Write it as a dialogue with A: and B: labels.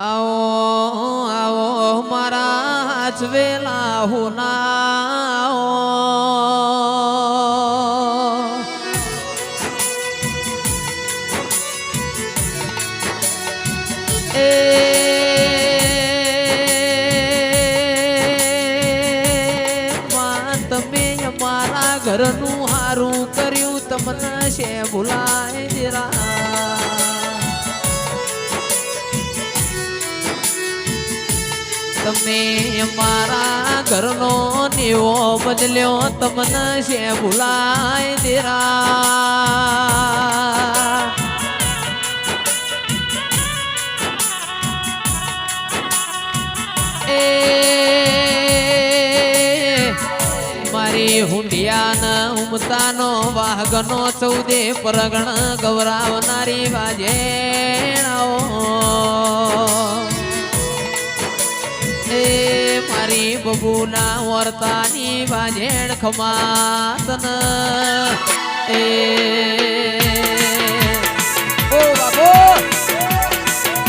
A: આવો આવો મારા જવેલા હુનાઓ. એ ઘરનું હારું કર્યું તમને છે ભૂલાય જરા. તમે મારા ઘરનો નેવો બદલ્યો, તમને છે ભૂલાય દેરા એ મારી હુંડિયાના ઉમતાનો વાઘનો ચૌદે પરગણ ગૌરાવનારી વાજેણાઓ એ મારી બબુના વર્તાની વાજેણ ખમાતન. એ